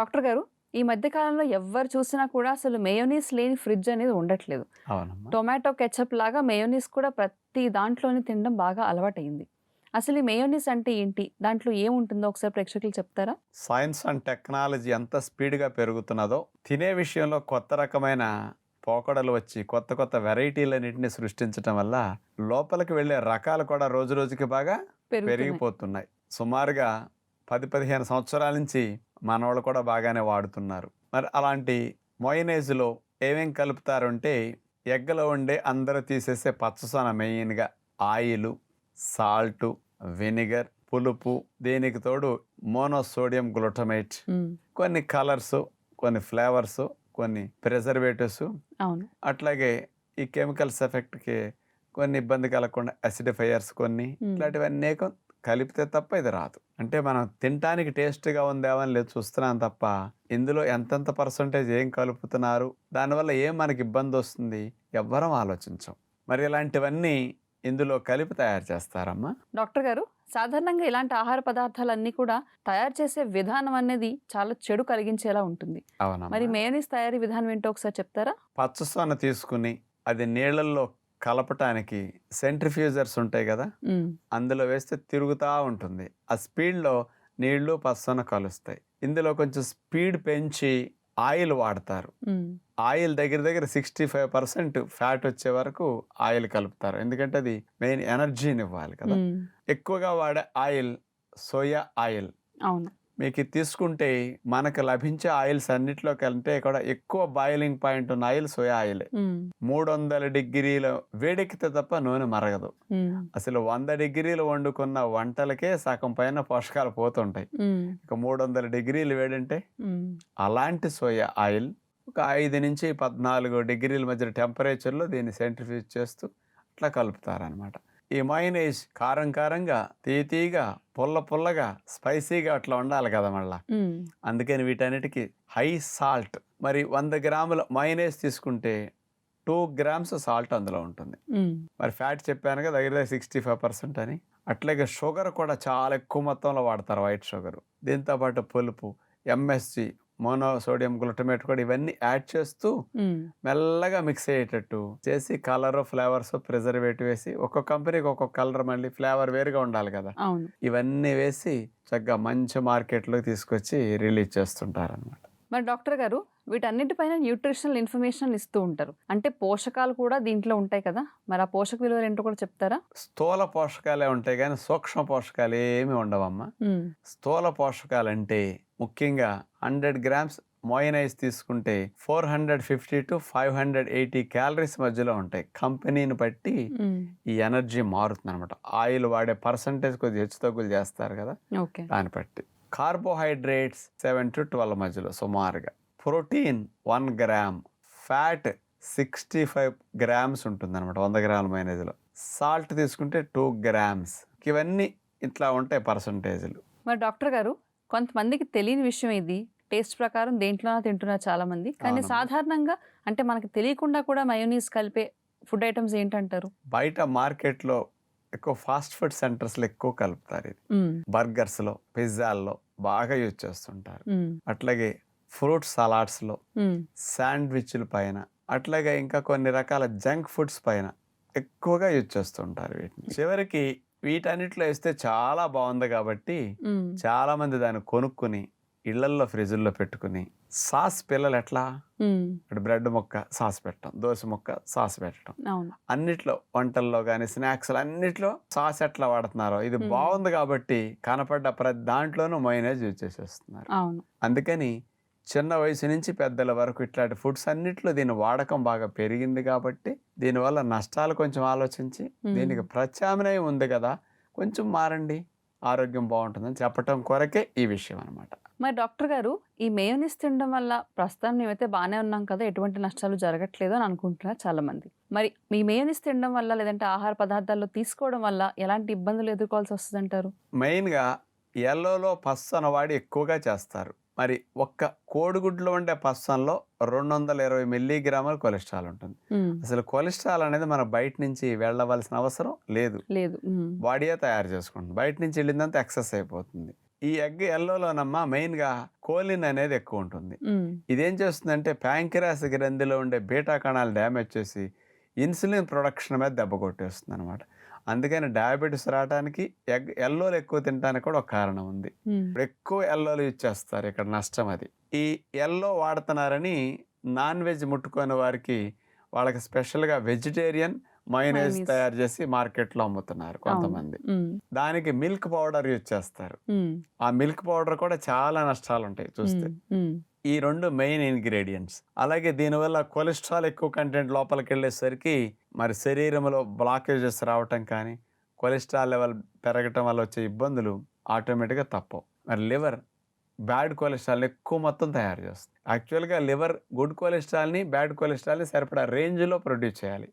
Doctor గారు ఈ మధ్య కాలంలో ఎవ్వరు చూసినా కూడా అసలు మేయోనీస్ లేని ఫ్రిడ్జ్ అనేది ఉండట్లేదు. టొమాటో కెచప్ లాగా మేయోనీస్ కూడా ప్రతి దాంట్లోనే తినడం బాగా అలవాటైంది అసలు ఈ మేయోనీస్ అంటే ఏంటి? దాంట్లో ఏముంటుందో ఒకసారి ప్రేక్షకులు చెప్తారా? సైన్స్ అండ్ టెక్నాలజీ ఎంత స్పీడ్గా పెరుగుతున్నదో తినే విషయంలో కొత్త రకమైన పోకడలు వచ్చి కొత్త కొత్త వెరైటీలన్నింటినీ సృష్టించడం వల్ల లోపలికి వెళ్ళే రకాలు కూడా రోజు రోజుకి బాగా. పెరిగిపోతున్నాయి. సుమారుగా పది పదిహేను సంవత్సరాల నుంచి మనవాళ్ళు కూడా బాగానే వాడుతున్నారు. మరి అలాంటి మొయినేజ్లో ఏమేం కలుపుతారంటే ఎగ్గలో ఉండే అందరూ తీసేసే పచ్చసొన మెయిన్గా ఆయిల్ సాల్ట్ వెనిగర్ పులుపు దీనికి తోడు మోనోసోడియం గ్లూటమేట్. కొన్ని కలర్స్ కొన్ని ఫ్లేవర్స్ కొన్ని ప్రిజర్వేటివ్స్. అట్లాగే ఈ కెమికల్స్ ఎఫెక్ట్కి కొన్ని ఇబ్బంది కలగకుండా అసిడిఫైయర్స్ కొన్ని. ఇట్లాంటివన్నీ అనేకం కలిపితే తప్ప ఇది రాదు. అంటే మనం తినటానికి టేస్ట్గా ఉందేమని లేదు చూస్తున్నాం తప్ప ఇందులో ఎంతెంత పర్సంటేజ్ ఏం కలుపుతున్నారు దానివల్ల ఏం మనకి ఇబ్బంది వస్తుంది ఎవ్వరం ఆలోచించం. మరి ఇలాంటివన్నీ ఇందులో కలిపి తయారు చేస్తారమ్మా? డాక్టర్ గారు సాధారణంగా ఇలాంటి ఆహార పదార్థాలన్నీ కూడా తయారు చేసే విధానం అనేది చాలా చెడు కలిగించేలా ఉంటుంది. మరి అవునమ్మా మేయోనీస్ తయారీ విధానం ఏంటో ఒకసారి చెప్తారా? పచ్చసొన తీసుకుని అది నీళ్ళల్లో కలపటానికి సెంట్రిఫ్యూజర్స్ ఉంటాయి కదా అందులో వేస్తే తిరుగుతూ ఉంటుంది. ఆ స్పీడ్లో నీళ్ళు పచ్చన కలుస్తాయి. ఇందులో కొంచెం స్పీడ్ పెంచి ఆయిల్ వాడతారు. ఆయిల్ దగ్గర దగ్గర సిక్స్టీ ఫైవ్ పర్సెంట్ ఫ్యాట్ వచ్చే వరకు ఆయిల్ కలుపుతారు. ఎందుకంటే అది మెయిన్ ఎనర్జీని ఇవ్వాలి కదా. ఎక్కువగా వాడే ఆయిల్ సోయా ఆయిల్. అవును. మీకు ఇది తీసుకుంటే మనకు లభించే ఆయిల్స్ అన్నిట్లో కంటే కూడా ఎక్కువ బాయిలింగ్ పాయింట్ ఉన్న ఆయిల్ సోయా ఆయిల్. మూడు వందల డిగ్రీల వేడెక్కితే తప్ప నూనె మరగదు. అసలు వంద డిగ్రీలు వండుకున్న వంటలకే సగం పైన పోషకాలు పోతుంటాయి. ఇక మూడు వందల డిగ్రీలు వేడంటే అలాంటి సోయా ఆయిల్ ఒక ఐదు నుంచి పద్నాలుగు డిగ్రీల మధ్య టెంపరేచర్లో దీన్ని సెంట్రిఫ్యూజ్ చేస్తూ అట్లా కలుపుతారనమాట ఈ మైనేజ్ కారం కారంగా తీతీగా పుల్ల పుల్లగా స్పైసీగా అట్లా ఉండాలి కదా మళ్ళా. అందుకని వీటన్నిటికీ హై సాల్ట్. మరి వంద గ్రాముల మైనేజ్ తీసుకుంటే టూ గ్రామ్స్ సాల్ట్ అందులో ఉంటుంది. మరి ఫ్యాట్ చెప్పాను కదా దగ్గర సిక్స్టీ ఫైవ్ పర్సెంట్ అని. అట్లాగే షుగర్ కూడా చాలా ఎక్కువ మొత్తంలో వాడతారు వైట్ షుగర్. దీంతోపాటు పులుపు ఎంఎస్జి మోనో సోడియం గ్లూటమేట్ కూడా ఇవన్నీ యాడ్ చేస్తూ మెల్లగా మిక్స్ అయ్యేటట్టు చేసి కలర్ ఫ్లేవర్స్ ప్రిజర్వేటివ్ వేసి ఒక్కొక్క కంపెనీకి ఒక్కొక్క కలర్ మళ్ళీ ఫ్లేవర్ వేరుగా ఉండాలి కదా. ఇవన్నీ వేసి చక్కగా మంచి మార్కెట్లోకి తీసుకొచ్చి రిలీజ్ చేస్తుంటారు అనమాట మరి డాక్టర్ గారు వీటన్నిటిపైన న్యూట్రిషనల్ ఇన్ఫర్మేషన్ ఇస్తూ ఉంటారు. అంటే పోషకాలు కూడా దీంట్లో ఉంటాయి కదా? మరి ఆ పోషక విలువలు ఏంటో కూడా చెప్తారా? స్థూల పోషకాలే ఉంటాయి కానీ సూక్ష్మ పోషకాలు ఏమి ఉండవమ్మా. స్థూల పోషకాలు అంటే ముఖ్యంగా హండ్రెడ్ గ్రామ్స్ మోయనైజ్ తీసుకుంటే four hundred fifty to five hundred eighty calories మధ్యలో ఉంటాయి. కంపెనీని బట్టి ఈ ఎనర్జీ మారుతుంది అనమాట ఆయిల్ వాడే పర్సంటేజ్ కొద్దిగా హెచ్చు తగ్గులు చేస్తారు కదా? ఓకే. దాన్ని బట్టి. కార్బోహైడ్రేట్స్ సెవెన్ టు ట్వెల్వ్ మధ్యలో సుమారుగా. Protein one gram fat sixty five grams ఉంటుంది అనమాట వంద గ్రాముల మైనేజ్లో. సాల్ట్ తీసుకుంటే టూ గ్రామ్స్. ఇవన్నీ ఇట్లా ఉంటాయి పర్సంటేజ్లు. మరి డాక్టర్ గారు కొంతమందికి తెలియని విషయం ఇది టేస్ట్ ప్రకారం దేంట్లోనే తింటున్నారు చాలా మంది కానీ. సాధారణంగా అంటే మనకి తెలియకుండా కూడా మయోనీస్ కలిపే ఫుడ్ ఐటమ్స్ ఏంటంటారు? బయట మార్కెట్లో ఎక్కువ ఫాస్ట్ ఫుడ్ సెంటర్స్లో ఎక్కువ కలుపుతారు ఇది. బర్గర్స్లో పిజ్జాల్లో బాగా యూజ్ చేస్తుంటారు. అట్లాగే ఫ్రూట్ సలాడ్స్లో శాండ్విచ్ల పైన అట్లాగే ఇంకా కొన్ని రకాల జంక్ ఫుడ్స్ పైన ఎక్కువగా యూజ్ చేస్తుంటారు వీటిని. చివరికి వీటన్నిటిలో వేస్తే చాలా బాగుంది కాబట్టి చాలా మంది దాన్ని కొనుక్కుని ఇళ్ళల్లో ఫ్రిడ్జ్లో పెట్టుకుని సాస్ పిల్లలు ఎట్లా? ఇప్పుడు బ్రెడ్ ముక్క సాస్ పెట్టడం దోశ ముక్క సాస్ పెట్టడం. అన్నిట్లో వంటల్లో కానీ స్నాక్స్ అన్నిట్లో సాస్ ఎట్లా వాడుతున్నారో ఇది. బాగుంది కాబట్టి కనపడ్డ ప్రతి దాంట్లోనూ మైనేజ్ యూజ్ చేసేస్తున్నారు. అందుకని చిన్న వయసు నుంచి పెద్దల వరకు ఇట్లాంటి ఫుడ్స్ అన్నిట్లో దీని వాడకం బాగా పెరిగింది కాబట్టి దీనివల్ల నష్టాలు కొంచెం ఆలోచించి. దీనికి ప్రత్యామ్నాయం ఉంది కదా కొంచెం మారండి ఆరోగ్యం బాగుంటుందని చెప్పటం కొరకే ఈ విషయం అనమాట మరి డాక్టర్ గారు ఈ మేయోనీస్ తినడం వల్ల ప్రస్తుతం మేమైతే బాగానే ఉన్నాం కదా ఎటువంటి నష్టాలు జరగట్లేదు అని అనుకుంటున్నారు చాలా మంది మరి మీ మేయోనీస్ తినడం వల్ల లేదంటే ఆహార పదార్థాల్లో తీసుకోవడం వల్ల ఎలాంటి ఇబ్బందులు ఎదుర్కోవాల్సి వస్తుంది అంటారు మెయిన్గా ఎల్లోలో పస్సన వాడి ఎక్కువగా చేస్తారు. మరి ఒక్క కోడిగుడ్లో ఉండే పస్సంలో రెండు వందల ఇరవై మిల్లీగ్రాముల కొలెస్ట్రాల్ ఉంటుంది. అసలు కొలెస్ట్రాల్ అనేది మన బయట నుంచి వెళ్ళవలసిన అవసరం లేదు. లేదు. బాడీయే తయారు చేసుకుంటుంది. బయట నుంచి వెళ్ళిందంతా ఎక్సెస్ అయిపోతుంది. ఈ ఎగ్ ఎల్లోలోనమ్మా మెయిన్గా కోలిన్ అనేది ఎక్కువ ఉంటుంది. ఇదేం చేస్తుందంటే ప్యాంకిరాస్ గ్రంథిలో ఉండే బీటా కణాలు డ్యామేజ్ చేసి ఇన్సులిన్ ప్రొడక్షన్ మీద దెబ్బ కొట్టేస్తుంది అనమాట అందుకని డయాబెటీస్ రావడానికి ఎగ్ ఎల్లోలు ఎక్కువ తినడానికి కూడా ఒక కారణం ఉంది. ఇప్పుడు ఎక్కువ ఎల్లోలు యూజ్ చేస్తారు ఇక్కడ నష్టం అది. ఈ ఎల్లో వాడుతున్నారని నాన్ వెజ్ ముట్టుకునే వారికి వాళ్ళకి స్పెషల్గా వెజిటేరియన్ Mayonnaise. తయారు చేసి మార్కెట్లో అమ్ముతున్నారు కొంతమంది. దానికి మిల్క్ పౌడర్ యూజ్ చేస్తారు. ఆ మిల్క్ పౌడర్ కూడా చాలా నష్టాలు ఉంటాయి చూస్తే ఈ రెండు మెయిన్ ఇంగ్రీడియంట్స్. అలాగే దీనివల్ల కొలెస్ట్రాల్ ఎక్కువ కంటెంట్ లోపలికి వెళ్ళేసరికి మరి శరీరంలో బ్లాకేజెస్ రావటం కానీ కొలెస్ట్రాల్ లెవెల్ పెరగటం వల్ల వచ్చే ఇబ్బందులు ఆటోమేటిక్గా తప్పవు. మరి లివర్ బ్యాడ్ కొలెస్ట్రాల్ ఎక్కువ మొత్తం తయారు చేస్తుంది. యాక్చువల్గా లివర్ గుడ్ కొలెస్ట్రాల్ని బ్యాడ్ కొలెస్ట్రాల్ని సరిపడా రేంజ్లో ప్రొడ్యూస్ చేయాలి.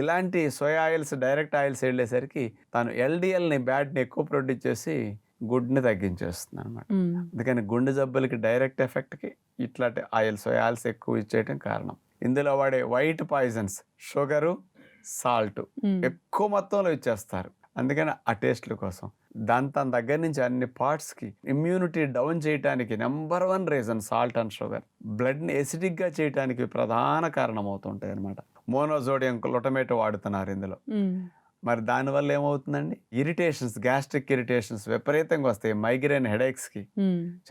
ఇలాంటి సోయా ఆయిల్స్ డైరెక్ట్ ఆయిల్స్ వెళ్ళేసరికి తను ఎల్డిఎల్ని బ్యాడ్ని ఎక్కువ ప్రొడ్యూస్ చేసి గుడ్ని తగ్గించేస్తుంది అనమాట అందుకని గుండె జబ్బులకి డైరెక్ట్ ఎఫెక్ట్కి ఇట్లాంటి ఆయిల్స్ ఆయిల్స్ ఎక్కువ ఇచ్చేయటం కారణం. ఇందులో వాడే వైట్ పాయిజన్స్ షుగరు సాల్ట్ ఎక్కువ మొత్తంలో ఇచ్చేస్తారు. అందుకని ఆ టేస్ట్ల కోసం. దాని తన దగ్గర నుంచి అన్ని పార్ట్స్కి ఇమ్యూనిటీ డౌన్ చేయడానికి number one reason salt and sugar. బ్లడ్ని ఎసిడిక్గా చేయడానికి ప్రధాన కారణం అవుతుంటాయి అనమాట మోనోజోడియం గ్లూటమేట్ వాడుతున్నారు ఇందులో. మరి దానివల్ల ఏమవుతుందండి? ఇరిటేషన్స్ గ్యాస్ట్రిక్ ఇరిటేషన్స్ విపరీతంగా వస్తాయి. మైగ్రేన్ హెడేక్స్కి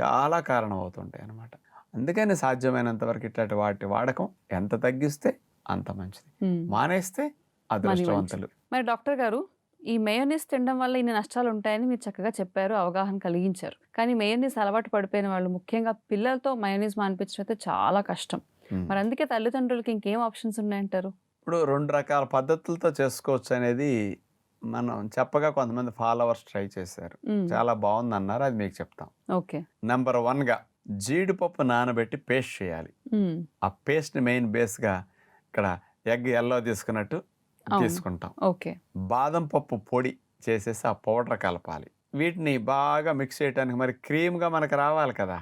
చాలా కారణం అవుతుంటాయి అన్నమాట. అందుకని సాధ్యమైనంత వరకు ఇట్లాంటి వాటి వాడకం ఎంత తగ్గిస్తే అంత మంచిది. మానేస్తే అదృష్టవంతులు. మరి డాక్టర్ గారు ఈ మేయోనీస్ తినడం వల్ల ఇన్ని నష్టాలు ఉంటాయని మీరు చక్కగా చెప్పారు అవగాహన కలిగించారు. కానీ మేయోనీస్ అలవాటు పడిపోయిన వాళ్ళు ముఖ్యంగా పిల్లలతో మయోనీస్ మానిపించడం అయితే చాలా కష్టం. మరి అందుకే తల్లిదండ్రులకి ఇంకేం ఆప్షన్స్ ఉన్నాయంటారు? ఇప్పుడు రెండు రకాల పద్ధతులతో చేసుకోవచ్చు అనేది మనం చెప్పగా కొంతమంది ఫాలోవర్స్ ట్రై చేశారు. చాలా బాగుంది అన్నారు అది మీకు చెప్తాం. ఓకే. నెంబర్ వన్గా జీడిపప్పు నానబెట్టి పేస్ట్ చేయాలి. ఆ పేస్ట్ని మెయిన్ బేస్గా ఇక్కడ ఎగ్ ఎల్లో తీసుకున్నట్టు. తీసుకుంటాం. ఓకే. బాదం పప్పు పొడి చేసేసి ఆ పౌడర్ కలపాలి. వీటిని బాగా మిక్స్ చేయడానికి మరి క్రీమ్గా మనకు రావాలి కదా.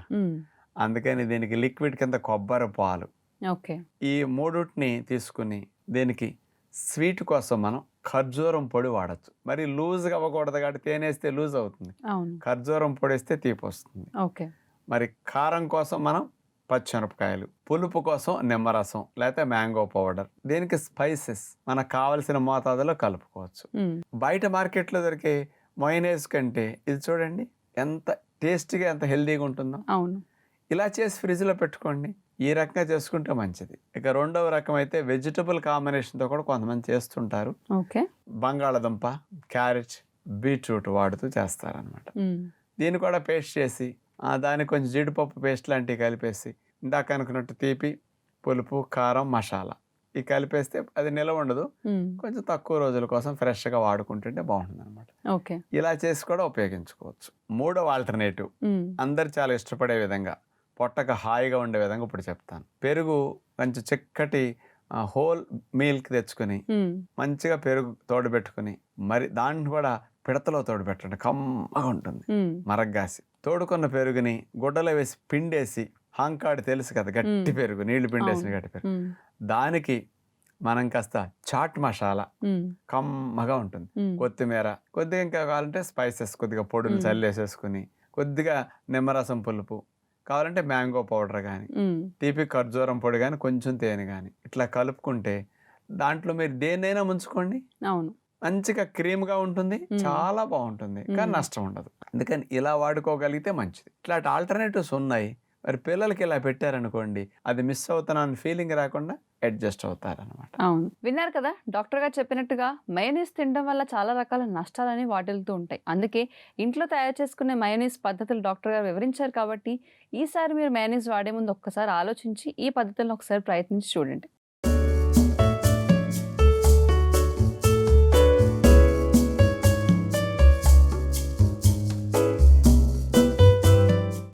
అందుకని దీనికి లిక్విడ్ కింద కొబ్బరి పాలు. ఓకే. ఈ మూడుటిని తీసుకుని దీనికి స్వీట్ కోసం మనం ఖర్జూరం పొడి వాడచ్చు. మరి లూజ్గా అవ్వకూడదు కాబట్టి తేనేస్తే లూజ్ అవుతుంది. అవును. ఖర్జూరం పొడి వేస్తే తీపి వస్తుంది. ఓకే. మరి కారం కోసం మనం పచ్చిమిరపకాయలు పులుపు కోసం నిమ్మరసం లేకపోతే మ్యాంగో పౌడర్. దీనికి స్పైసెస్ మనకు కావలసిన మోతాదులో కలుపుకోవచ్చు. బయట మార్కెట్లో దొరికే మయోనైజ్ కంటే ఇది చూడండి ఎంత టేస్టీగా ఎంత హెల్దీగా ఉంటుందో. అవును. ఇలా చేసి ఫ్రిడ్జ్లో పెట్టుకోండి. ఈ రకంగా చేసుకుంటే మంచిది. ఇక రెండవ రకం అయితే వెజిటబుల్ కాంబినేషన్తో కూడా కొంతమంది చేస్తుంటారు. ఓకే. బంగాళదుంప క్యారెట్ బీట్రూట్ వాడుతూ చేస్తారనమాట దీన్ని కూడా పేస్ట్ చేసి దానికి కొంచెం జీడిపప్పు పేస్ట్ లాంటివి కలిపేసి ఇందాక అనుకున్నట్టు తీపి పులుపు కారం మసాలా ఈ కలిపేస్తే అది నిలవ ఉండదు. కొంచెం తక్కువ రోజుల కోసం ఫ్రెష్గా వాడుకుంటుంటే బాగుంటుంది అనమాట ఓకే. ఇలా చేసి కూడా ఉపయోగించుకోవచ్చు. మూడవ ఆల్టర్నేటివ్ అందరు చాలా ఇష్టపడే విధంగా పొట్టక హాయిగా ఉండే విధంగా ఇప్పుడు చెప్తాను. పెరుగు కొంచెం చిక్కటి హోల్ మిల్క్ తెచ్చుకొని మంచిగా పెరుగు తోడుపెట్టుకుని మరి దాన్ని కూడా పిడతలో తోడుపెట్టండి. కమ్మగా ఉంటుంది. మరగ్గాసి. తోడుకున్న పెరుగుని గుడ్డలో వేసి పిండేసి హాంకాడు తెలుసు కదా గట్టి. పెరుగు నీళ్ళు పిండేసిన. గట్టి పెరుగు. దానికి మనం కాస్త చాట్ మసాలా కమ్మగా ఉంటుంది. కొత్తిమీర కొద్దిగా ఇంకా కావాలంటే స్పైసెస్ కొద్దిగా పొడులు. చల్లేసేసుకుని కొద్దిగా నిమ్మరసం పులుపు కావాలంటే మ్యాంగో పౌడర్ కానీ తీపి ఖర్జూరం పొడి కానీ కొంచెం తేనె కానీ ఇట్లా కలుపుకుంటే దాంట్లో మీరు దేన్నైనా ముంచుకోండి. అవును. మంచిగా క్రీమ్గా ఉంటుంది. చాలా బాగుంటుంది కానీ. నష్టం ఉండదు. అందుకని ఇలా వాడుకోగలిగితే మంచిది. ఇట్లాంటి ఆల్టర్నేటివ్స్ ఉన్నాయి. మరి పిల్లలకి ఇలా పెట్టారనుకోండి అది మిస్ అవుతున్నాను ఫీలింగ్ రాకుండా అడ్జస్ట్ అవుతారనమాట అవును. విన్నారు కదా డాక్టర్ గారు చెప్పినట్టుగా మయోనీస్ తినడం వల్ల చాలా రకాల నష్టాలని వాటిల్తూ ఉంటాయి. అందుకే ఇంట్లో తయారు చేసుకునే మయోనీస్ పద్ధతులు డాక్టర్ గారు వివరించారు కాబట్టి ఈసారి మీరు మయోనీస్ వాడే ముందు ఒక్కసారి ఆలోచించి ఈ పద్ధతులను ఒకసారి ప్రయత్నించి చూడండి.